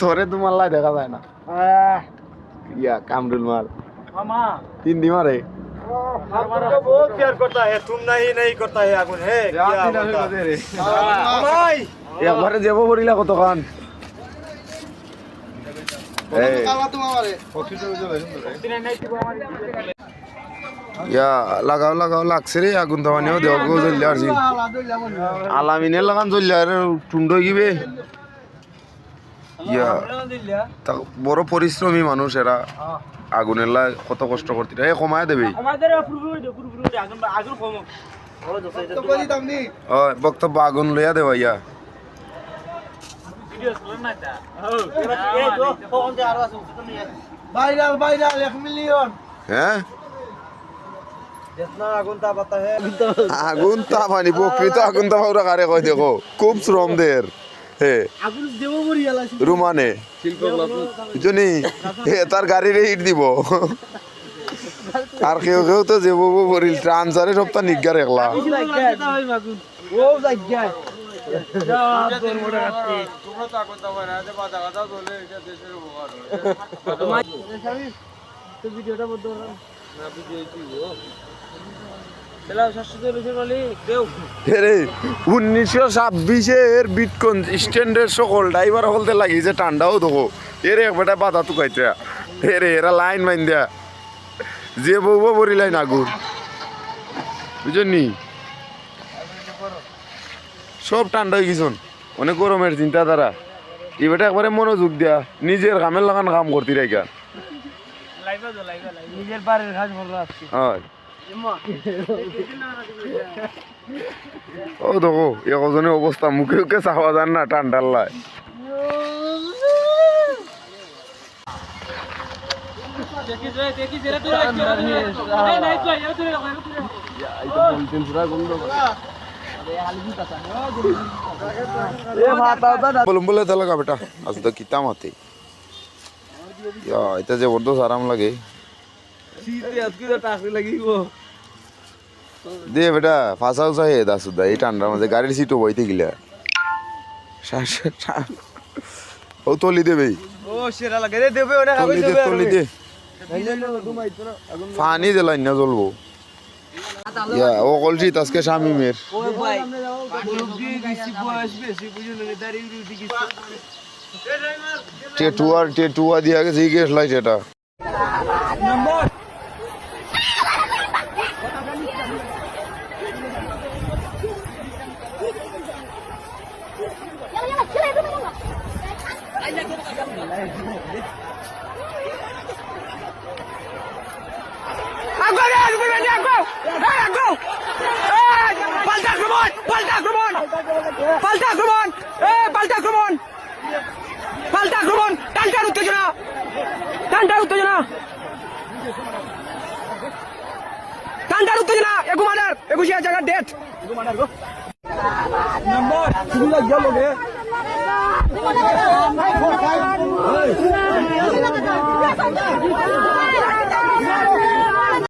তোরে তোমার লাই দেখা যায় না ইয়া কামরুল মার मामा হিন্দি মারে आपको बहुत प्यार करता है तुम नहीं नहीं करता है आगुन है क्या बता मामाई একবারে যাব পড়িলা কতক্ষণ এই ইয়া লাগাও লাগাও লাগছে রে আগুন তো মানে দেহ গো জ্বললে আর আলামিনের লাগান জ্বললে আর টুন্ড গিবে ইয়া তা বড় পরিশ্রমী মানুষ এরা। আগুন এলা কত কষ্ট করতে এ কমায় দেবে। বক্তব্য আগুন লইয়া দেবা ইয়া আগুন তাপ আনি আগুন প্রকৃত আগুন তাপ কারে কয় দেখো। খুব শ্রম দের। রুমানে। জনি তার গাড়িরে হিট দিব। আর কেউ কেউ তো যে বউ করিল ট্রান্সারে সপ্তাহ কাটতে তো ভিডিওটা উনিশশো ছাব্বিশের বিটকন স্ট্যান্ডের সকল ড্রাইভার হলতে লাগিয়েছে ঠান্ডাও দেখো এরে একবারটা বাধা তুকাইতে এরে এরা লাইন মাইন দেয়া। যে বউ বরি লাইন আগুন। বুঝলি সব ঠান্ডা হয়ে গেছন অনেক গরমের চিন্তা দ্বারা এবারটা একবারে মনোযোগ দেয়া। নিজের কামের লাগান কাম করতে রাখা নিজের বাড়ির কাজ ভালো হয়। ও দেখো একজনের অবস্থা মুখে মুখে চাওয়া যান না ঠান্ডার লাই। বলুন বলে কা বেটা আজ তো কিতা মাতে। এটা জবরদস্ত আরাম লাগে। শীতে আজকে তো লাগিব। দে বেটা ফাঁসা উসা হে দা সুদা এই ঠান্ডার মধ্যে গাড়ির সিটও বইতে গিলা। ও তলি দেবে তলি দে দেবে তলি না জ্বলবো। ও কলসি আজকে শামিমের গেছি টেটুয়ার টেটুয়া দিয়া গেছে গ্যাস লাইট এটা আক্রমণ, পাল্টা আক্রমণ। পাল্টা আক্রমণ। এ, পাল্টা আক্রমণ। পাল্টা আক্রমণ। টানটার উত্তেজনা। টানটার উত্তেজনা। টানটার উত্তেজনা। একুমানের একুশে জায়গার ডেট নম্বর